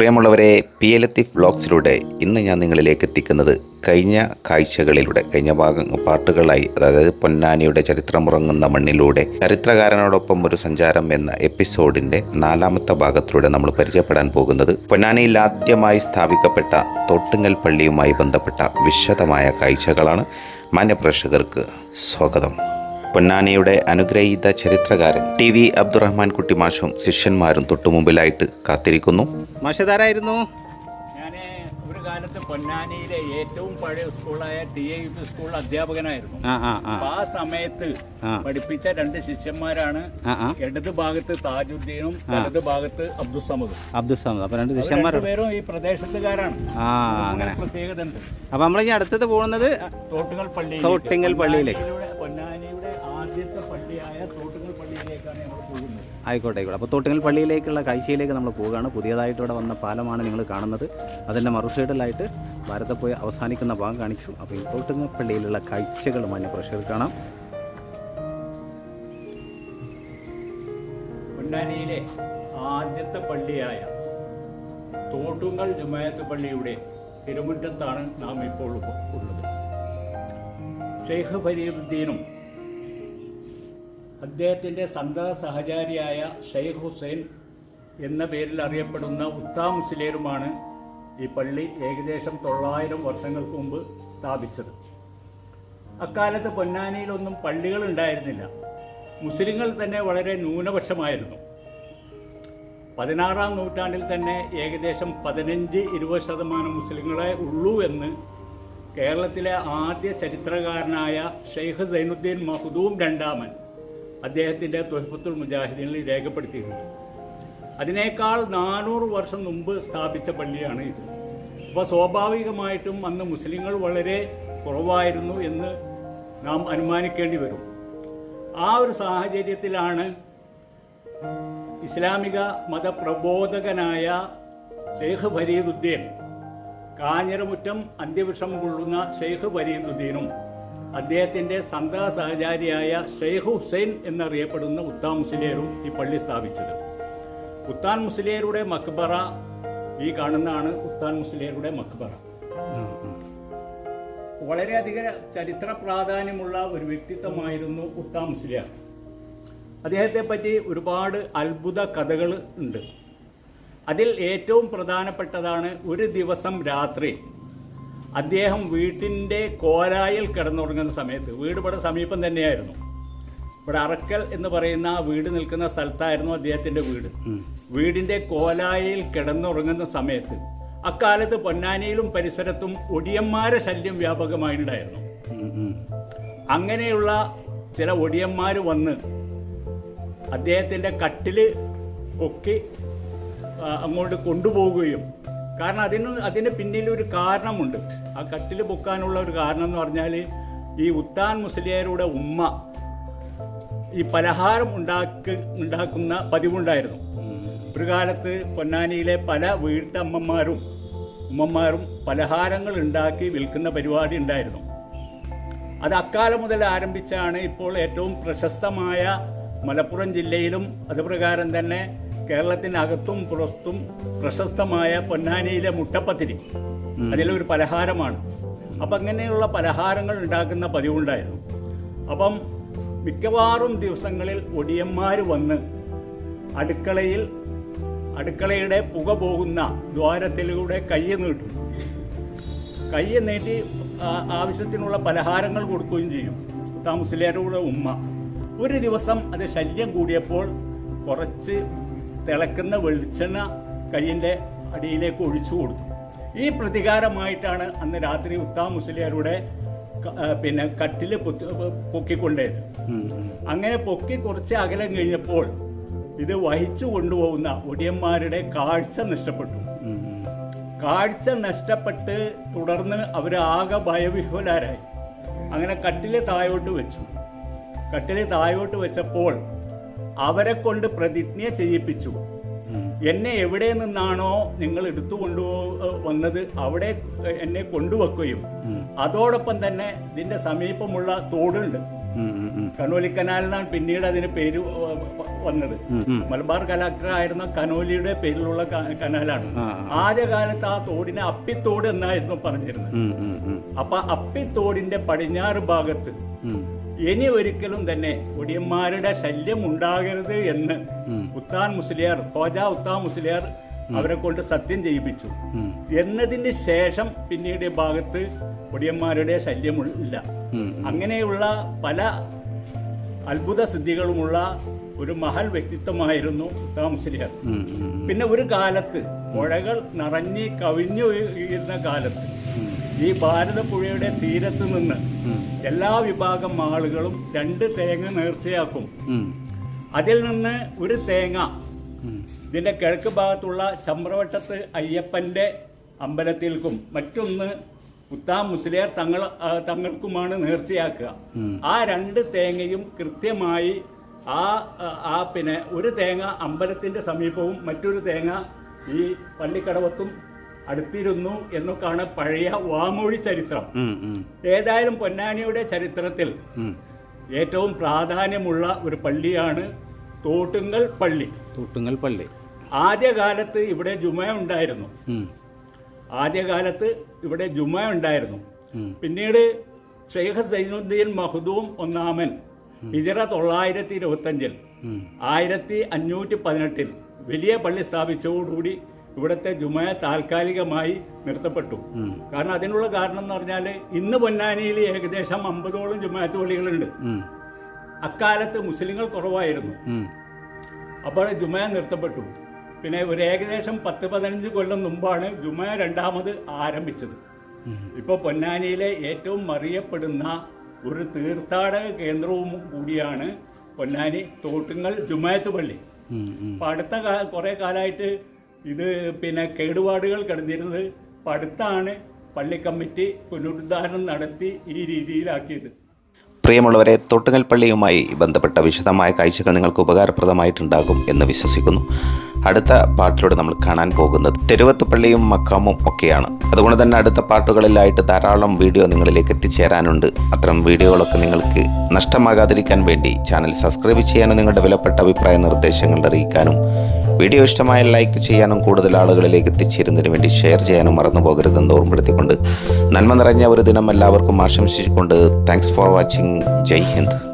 പ്രിയമുള്ളവരെ P L എത്തി വ്ളോഗ്സിലൂടെ ഇന്ന് ഞാൻ നിങ്ങളിലേക്ക് എത്തിക്കുന്നത് കഴിഞ്ഞ കാഴ്ചകളിലൂടെ കഴിഞ്ഞ ഭാഗം പാട്ടുകളായി അതായത് പൊന്നാനിയുടെ ചരിത്രമുറങ്ങുന്ന മണ്ണിലൂടെ ചരിത്രകാരനോടൊപ്പം ഒരു സഞ്ചാരം എന്ന എപ്പിസോഡിന്റെ നാലാമത്തെ ഭാഗത്തിലൂടെ നമ്മൾ പരിചയപ്പെടാൻ പോകുന്നത് പൊന്നാനിയിൽ ആദ്യമായി സ്ഥാപിക്കപ്പെട്ട തോട്ടുങ്ങൽ പള്ളിയുമായി ബന്ധപ്പെട്ട വിശദമായ കാഴ്ചകളാണ്. മാന്യപ്രേക്ഷകർക്ക് സ്വാഗതം. പൊന്നാനിയുടെ അനുഗ്രഹീത ചരിത്രകാരൻ ടി വി അബ്ദുറഹ്മാൻ കുട്ടിമാഷും ശിഷ്യന്മാരും തൊട്ടുമുമ്പിലായിട്ട് കാത്തിരിക്കുന്നു. മാഷതാരായിരുന്നു? ഞാൻ ഒരു കാലത്ത് പൊന്നാനിയിലെ ഏറ്റവും പഴയ സ്കൂളായ ടി ഐ പി സ്കൂൾ അധ്യാപകനായിരുന്നു. ആ സമയത്ത് പഠിപ്പിച്ച രണ്ട് ശിഷ്യന്മാരാണ് ഇടത് ഭാഗത്ത് താജുദ്ദീനും ഇടത് ഭാഗത്ത് അബ്ദുസമദും അബ്ദുസമദ് അപ്പൊ രണ്ട് ശിഷ്യന്മാർ പേരും ഈ പ്രദേശത്തുകാരാണ്. ആ അങ്ങനെ. പ്രത്യേകത ഉണ്ട് അപ്പൊ നമ്മളീ അടുത്തത് പോകുന്നത് തോട്ടുകൾ പള്ളി തോട്ടിങ്ങൽ പള്ളിയിലേക്ക്. ആയിക്കോട്ടെ ആയിക്കോട്ടെ അപ്പോൾ തോട്ടുങ്ങൽ പള്ളിയിലേക്കുള്ള കാഴ്ചയിലേക്ക് നമ്മൾ പോവുകയാണ്. പുതിയതായിട്ട് ഇവിടെ വന്ന പാലമാണ് നിങ്ങൾ കാണുന്നത്. അതിന്റെ മറുസൈഡിലായിട്ട് ഭാരതപ്പുഴ അവസാനിക്കുന്ന ഭാഗം കാണിച്ചു. അപ്പോൾ ഈ തോട്ടുങ്ങൽ പള്ളിയിലുള്ള കാഴ്ചകൾ മാന്യ പ്രഷർ കാണാം. പൊന്നാനിയിലെ ആദ്യത്തെ പള്ളിയായ തോട്ടുങ്ങൽ ജുമായത്ത് പള്ളിയുടെ തിരുമുറ്റത്താണ് നാം ഇപ്പോൾ ഉള്ളത്. ഷെയ്ഖ് ഫരീദുദ്ദീനും അദ്ദേഹത്തിന്റെ സന്താ സഹചാരിയായ ഷെയ്ഖ് ഹുസൈൻ എന്ന പേരിൽ അറിയപ്പെടുന്ന ഉത്താ മുസ്ലിയരുമാണ് ഈ പള്ളി ഏകദേശം തൊള്ളായിരം വർഷങ്ങൾക്ക് മുമ്പ് സ്ഥാപിച്ചത്. അക്കാലത്ത് പൊന്നാനിയിലൊന്നും പള്ളികൾ ഉണ്ടായിരുന്നില്ല. മുസ്ലിങ്ങൾ തന്നെ വളരെ ന്യൂനപക്ഷമായിരുന്നു. പതിനാറാം നൂറ്റാണ്ടിൽ തന്നെ ഏകദേശം പതിനഞ്ച് ഇരുപത് ശതമാനം മുസ്ലിങ്ങളെ ഉള്ളൂ എന്ന് കേരളത്തിലെ ആദ്യ ചരിത്രകാരനായ ഷെയ്ഖ് സൈനുദ്ദീൻ മഹദൂം രണ്ടാമൻ അദ്ദേഹത്തിന്റെ തൊഹഫത്തുൽ മുജാഹിദീനിൽ രേഖപ്പെടുത്തിയിട്ടുണ്ട്. അതിനേക്കാൾ നാനൂറ് വർഷം മുമ്പ് സ്ഥാപിച്ച പള്ളിയാണ് ഇത്. അപ്പോൾ സ്വാഭാവികമായിട്ടും അന്ന് മുസ്ലിങ്ങൾ വളരെ കുറവായിരുന്നു എന്ന് നാം അനുമാനിക്കേണ്ടി വരും. ആ ഒരു സാഹചര്യത്തിലാണ് ഇസ്ലാമിക മതപ്രബോധകനായ ഷെയ്ഖ് ഫരീദുദ്ദീൻ കാഞ്ഞിരമുറ്റം അന്ത്യവിഷം കൊള്ളുന്ന ഷെയ്ഖ് ഫരീദുദ്ദീനും അദ്ദേഹത്തിന്റെ സന്താ സഹചാരിയായ ഷെയ്ഖ് ഹുസൈൻ എന്നറിയപ്പെടുന്ന ഉത്താൻ മുസ്ലിയറും ഈ പള്ളി സ്ഥാപിച്ചത്. ഉത്താൻ മുസ്ലിയരുടെ മക്ബറ ഈ കാണുന്നതാണ് ഉത്താൻ മുസ്ലിയരുടെ മക്ബറ. വളരെയധികം ചരിത്ര പ്രാധാന്യമുള്ള ഒരു വ്യക്തിത്വമായിരുന്നു ഉത്താൻ മുസ്ലിയാർ. അദ്ദേഹത്തെ പറ്റി ഒരുപാട് അത്ഭുത കഥകൾ ഉണ്ട്. അതിൽ ഏറ്റവും പ്രധാനപ്പെട്ടതാണ് ഒരു ദിവസം രാത്രി അദ്ദേഹം വീട്ടിന്റെ കോരായിൽ കിടന്നുറങ്ങുന്ന സമയത്ത് വീട് ഇവിടെ സമീപം തന്നെയായിരുന്നു. ഇവിടെ അറക്കൽ എന്ന് പറയുന്ന വീട് നിൽക്കുന്ന സ്ഥലത്തായിരുന്നു അദ്ദേഹത്തിന്റെ വീട്. വീടിന്റെ കോലായിൽ കിടന്നുറങ്ങുന്ന സമയത്ത് അക്കാലത്ത് പൊന്നാനിയിലും പരിസരത്തും ഒടിയന്മാരെ ശല്യം വ്യാപകമായിട്ടുണ്ടായിരുന്നു. അങ്ങനെയുള്ള ചില ഒടിയന്മാർ വന്ന് അദ്ദേഹത്തിന്റെ കട്ടിൽ പൊക്കി അങ്ങോട്ട് കൊണ്ടുപോവുകയും കാരണം അതിന് അതിന് പിന്നിൽ ഒരു കാരണമുണ്ട്. ആ കട്ടിൽ പൊക്കാനുള്ള ഒരു കാരണം എന്ന് പറഞ്ഞാൽ ഈ ഉത്താൻ മുസ്ലിയരുടെ ഉമ്മ ഈ പലഹാരം ഉണ്ടാക്കി ഉണ്ടാക്കുന്ന പതിവുണ്ടായിരുന്നു. ഒരു കാലത്ത് പൊന്നാനിയിലെ പല വീട്ടമ്മമാരും ഉമ്മമാരും പലഹാരങ്ങൾ ഉണ്ടാക്കി വിൽക്കുന്ന പരിപാടി ഉണ്ടായിരുന്നു. അത് അക്കാലം മുതൽ ആരംഭിച്ചാണ് ഇപ്പോൾ ഏറ്റവും പ്രശസ്തമായ മലപ്പുറം ജില്ലയിലും അതുപ്രകാരം തന്നെ കേരളത്തിനകത്തും പുറത്തും പ്രശസ്തമായ പൊന്നാനിയിലെ മുട്ടപ്പത്തിരി. അതിലൊരു പലഹാരമാണ്. അപ്പം അങ്ങനെയുള്ള പലഹാരങ്ങൾ ഉണ്ടാക്കുന്ന പതിവുണ്ടായിരുന്നു. അപ്പം മിക്കവാറും ദിവസങ്ങളിൽ ഒടിയന്മാർ വന്ന് അടുക്കളയിൽ അടുക്കളയുടെ പുക പോകുന്ന ദ്വാരത്തിലൂടെ കയ്യ് നീട്ടും. കയ്യ് നീട്ടി ആവശ്യത്തിനുള്ള പലഹാരങ്ങൾ കൊടുക്കുകയും ചെയ്യും. താമസിലേരുടെ ഉമ്മ. ഒരു ദിവസം അത് ശല്യം കൂടിയപ്പോൾ കുറച്ച് തിളക്കുന്ന വെളിച്ചെണ്ണ കയ്യിന്റെ അടിയിലേക്ക് ഒഴിച്ചു കൊടുത്തു. ഈ പ്രതികാരമായിട്ടാണ് അന്ന് രാത്രി ഉത്താ മുസ്ലിയാരുടെ പിന്നെ കട്ടിൽ പൊത്തി- പൊക്കിക്കൊണ്ടേത്. അങ്ങനെ പൊക്കി കുറച്ച് അകലം കഴിഞ്ഞപ്പോൾ ഇത് വഹിച്ചു കൊണ്ടുപോകുന്ന ഒടിയന്മാരുടെ കാഴ്ച നഷ്ടപ്പെട്ടു. കാഴ്ച നഷ്ടപ്പെട്ട് തുടർന്ന് അവർ ആകെ ഭയവിഹ്വലരായി. അങ്ങനെ കട്ടിൽ താഴോട്ട് വെച്ചു. കട്ടിൽ താഴോട്ട് വെച്ചപ്പോൾ അവരെ കൊണ്ട് പ്രതിജ്ഞ ചെയ്യിപ്പിച്ചു. എന്നെ എവിടെ നിന്നാണോ നിങ്ങൾ എടുത്തു കൊണ്ടു വന്നത് അവിടെ എന്നെ കൊണ്ടുവെക്കുകയും അതോടൊപ്പം തന്നെ ഇതിന്റെ സമീപമുള്ള തോടുണ്ട്. ഉം, ഉം, ഉം. കനോലി കനാൽ പിന്നീട് അതിന് പേര് വന്നത്. മലബാർ കലക്ടറായിരുന്ന കനോലിയുടെ പേരിലുള്ള കനാലാണ്. ആദ്യകാലത്ത് ആ തോടിനെ അപ്പിത്തോട് എന്നായിരുന്നു പറഞ്ഞിരുന്നത്. അപ്പൊ അപ്പിത്തോടിന്റെ പടിഞ്ഞാറ് ഭാഗത്ത്. ഇനി ഒരിക്കലും തന്നെ ഒടിയന്മാരുടെ ശല്യം ഉണ്ടാകരുത് എന്ന് ഉത്താൻ മുസ്ലിയാർ ഹോജ ഉത്താൻ മുസ്ലിയാർ അവരെ കൊണ്ട് സത്യം ചെയ്യിപ്പിച്ചു. എന്നതിന് ശേഷം പിന്നീട് ഭാഗത്ത് ഒടിയന്മാരുടെ ശല്യമില്ല. അങ്ങനെയുള്ള പല അത്ഭുത സിദ്ധികളുമുള്ള ഒരു മഹൽ വ്യക്തിത്വമായിരുന്നു ഉത്താം മുസ്ലിയാർ. ഉം, ഉം, പിന്നെ ഒരു കാലത്ത് പുഴകൾ നിറഞ്ഞ് കവിഞ്ഞു ഇരുന്ന കാലത്ത്. ഈ ഭാരതപ്പുഴയുടെ തീരത്ത് നിന്ന് എല്ലാ വിഭാഗം ആളുകളും രണ്ട് തേങ്ങ നേർച്ചയാക്കും. അതിൽ നിന്ന് ഒരു തേങ്ങ ഇതിന്റെ കിഴക്ക് ഭാഗത്തുള്ള ചമ്രവട്ടത്ത് അയ്യപ്പന്റെ അമ്പലത്തിൽക്കും മറ്റൊന്ന് ഉത്താം മുസ്ലിയാർ തങ്ങൾ തങ്ങൾക്കുമാണ് നേർച്ചയാക്കുക. ആ രണ്ട് തേങ്ങയും കൃത്യമായി ആ ആ, പിന്നെ ഒരു തേങ്ങ അമ്പലത്തിന്റെ സമീപവും മറ്റൊരു തേങ്ങ ഈ പള്ളിക്കടവത്തും അടുത്തിരുന്നു എന്നൊക്കെയാണ് പഴയ വാമൊഴി ചരിത്രം. ഏതായാലും പൊന്നാനിയുടെ ചരിത്രത്തിൽ ഏറ്റവും പ്രാധാന്യമുള്ള ഒരു പള്ളിയാണ് തോട്ടുങ്കൽ പള്ളി. തൂട്ടുങ്ങൽ പള്ളി. ആദ്യകാലത്ത് ഇവിടെ ജുമ ഉണ്ടായിരുന്നു. ആദ്യകാലത്ത് ഇവിടെ ജുമ ഉണ്ടായിരുന്നു. പിന്നീട് ഷെയ്ഖ് സൈനുദ്ദീൻ മഹദൂം ഒന്നാമൻ ഹിജറ തൊള്ളായിരത്തി ഇരുപത്തഞ്ചിൽ അഞ്ചിൽ ആയിരത്തി അഞ്ഞൂറ്റി പതിനെട്ടിൽ വലിയ പള്ളി സ്ഥാപിച്ചതോടുകൂടി ഇവിടുത്തെ ജുമായ താൽക്കാലികമായി നിർത്തപ്പെട്ടു. കാരണം അതിനുള്ള കാരണം എന്ന് പറഞ്ഞാൽ ഇന്ന് പൊന്നാനിയിൽ ഏകദേശം അമ്പതോളം ജുമായത്ത് പള്ളികളുണ്ട്. അക്കാലത്ത് മുസ്ലിങ്ങൾ കുറവായിരുന്നു. അപ്പോൾ ജുമായ നിർത്തപ്പെട്ടു. പിന്നെ ഒരു ഏകദേശം പത്ത് പതിനഞ്ച് കൊല്ലം മുമ്പാണ് ജുമായ രണ്ടാമത് ആരംഭിച്ചത്. ഇപ്പോൾ പൊന്നാനിയിലെ ഏറ്റവും അറിയപ്പെടുന്ന ഒരു തീർത്ഥാടക കേന്ദ്രവും കൂടിയാണ് പൊന്നാനി തോട്ടുങ്ങൽ ജുമായത്ത് പള്ളി. അപ്പം അടുത്ത കുറേ കാലമായിട്ട് ഇത് പിന്നെ കേടുപാടുകൾ കിടന്നിരുന്നത് പടുത്താണ് പള്ളി കമ്മിറ്റി പുനരുദ്ധാരണം നടത്തി ഈ രീതിയിലാക്കിയത്. പ്രിയമുള്ളവരെ തൊട്ടുകൽ പള്ളിയുമായി ബന്ധപ്പെട്ട വിശദമായ കാഴ്ചകൾ നിങ്ങൾക്ക് ഉപകാരപ്രദമായിട്ടുണ്ടാകും എന്ന് വിശ്വസിക്കുന്നു. അടുത്ത പാട്ടിലൂടെ നമ്മൾ കാണാൻ പോകുന്നത് തെരുവത്ത് പള്ളിയും മക്കാമും ഒക്കെയാണ്. അതുകൊണ്ട് തന്നെ അടുത്ത പാട്ടുകളിലായിട്ട് ധാരാളം വീഡിയോ നിങ്ങളിലേക്ക് എത്തിച്ചേരാനുണ്ട്. അത്തരം വീഡിയോകളൊക്കെ നിങ്ങൾക്ക് നഷ്ടമാകാതിരിക്കാൻ വേണ്ടി ചാനൽ സബ്സ്ക്രൈബ് ചെയ്യാനും നിങ്ങളുടെ വിലപ്പെട്ട അഭിപ്രായ നിർദ്ദേശങ്ങൾ അറിയിക്കാനും വീഡിയോ ഇഷ്ടമായ ലൈക്ക് ചെയ്യാനും കൂടുതൽ ആളുകളിലേക്ക് എത്തിച്ചേരുന്നതിന് വേണ്ടി ഷെയർ ചെയ്യാനും മറന്നു പോകരുതെന്ന് ഓർമ്മപ്പെടുത്തിക്കൊണ്ട് നന്മ നിറഞ്ഞ ഒരു ദിനം എല്ലാവർക്കും ആശംസിച്ചുകൊണ്ട് thanks for watching Jai Hind.